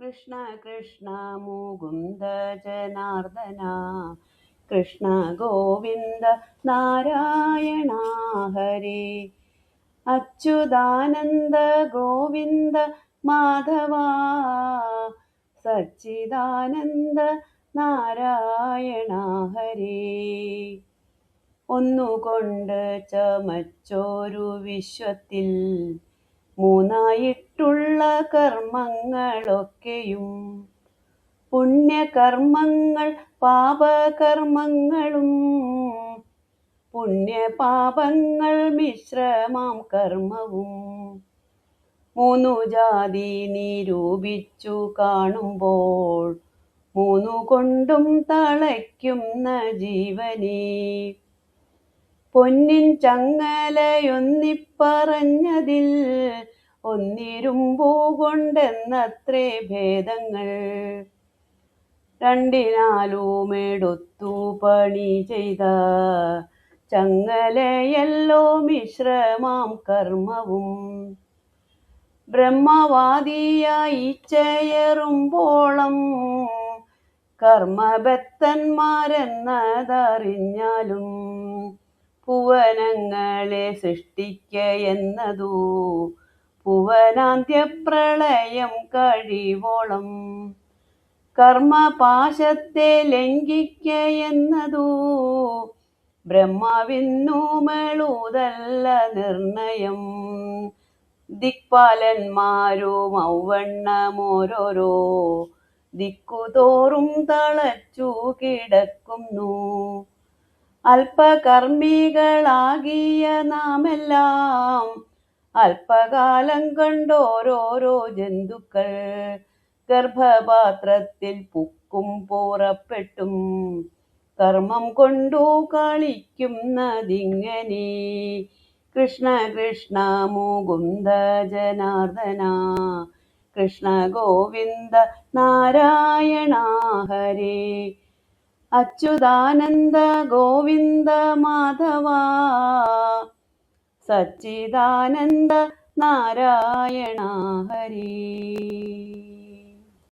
കൃഷ്ണ കൃഷ്ണ മുകുന്ദ ജനാർദന കൃഷ്ണ ഗോവിന്ദ നാരായണ ഹരി. അച്യുതാനന്ദ ഗോവിന്ദ മാധവ സച്ചിദാനന്ദ നാരായണ ഹരി. ഒന്നുകൊണ്ട് ചമച്ചോരു വിശ്വത്തിൽ മൂന്നായിട്ടുള്ള കർമ്മങ്ങളൊക്കെയും പുണ്യകർമ്മങ്ങൾ പാപകർമ്മങ്ങളും പുണ്യപാപങ്ങൾ മിശ്രമാം കർമ്മവും മൂന്നു ജാതി നിരൂപിച്ചു കാണുമ്പോൾ മൂന്നു കൊണ്ടും തളയ്ക്കുന്ന ജീവനെ. പൊന്നിൻ ചങ്ങലയൊന്നിപ്പറഞ്ഞതിൽ ഒന്നിരുമ്പൂ കൊണ്ടെന്നത്രേ ഭേദങ്ങൾ. രണ്ടിനാലുമെടുത്തു പണി ചെയ്ത ചങ്ങലയല്ലോ മിശ്രമാം കർമ്മവും. ബ്രഹ്മവാദിയായി ചേറുമ്പോളം കർമ്മബദ്ധന്മാരെന്നതറിഞ്ഞാലും ഭുവനങ്ങളെ സൃഷ്ടിക്ക എന്നതു ഭുവനാന്ത്യപ്രളയം കഴിവോളം കർമ്മപാശത്തെ ലംഘിക്ക എന്നതു ബ്രഹ്മാവിന്നുമെളുതല്ല നിർണയം. ദിക്പാലന്മാരും ഔവണ്ണമോരോരോ ദിക്കുതോറും തളച്ചു കിടക്കുന്നു. അല്പകർമ്മികളാകിയ നാമെല്ലാം അല്പകാലം കണ്ടോരോരോ ജന്തുക്കൾ ഗർഭപാത്രത്തിൽ പുക്കും പോറപ്പെട്ടും കർമ്മം കൊണ്ടു കളിക്കുന്നതിങ്ങനെ കൃഷ്ണ കൃഷ്ണ മുകുന്ദ ജനാർദന കൃഷ്ണ ഗോവിന്ദ നാരായണ ഹരേ. അച്യുതാനന്ദ ഗോവിന്ദ മാധവ. സച്ചിദാനന്ദ നാരായണ ഹരേ.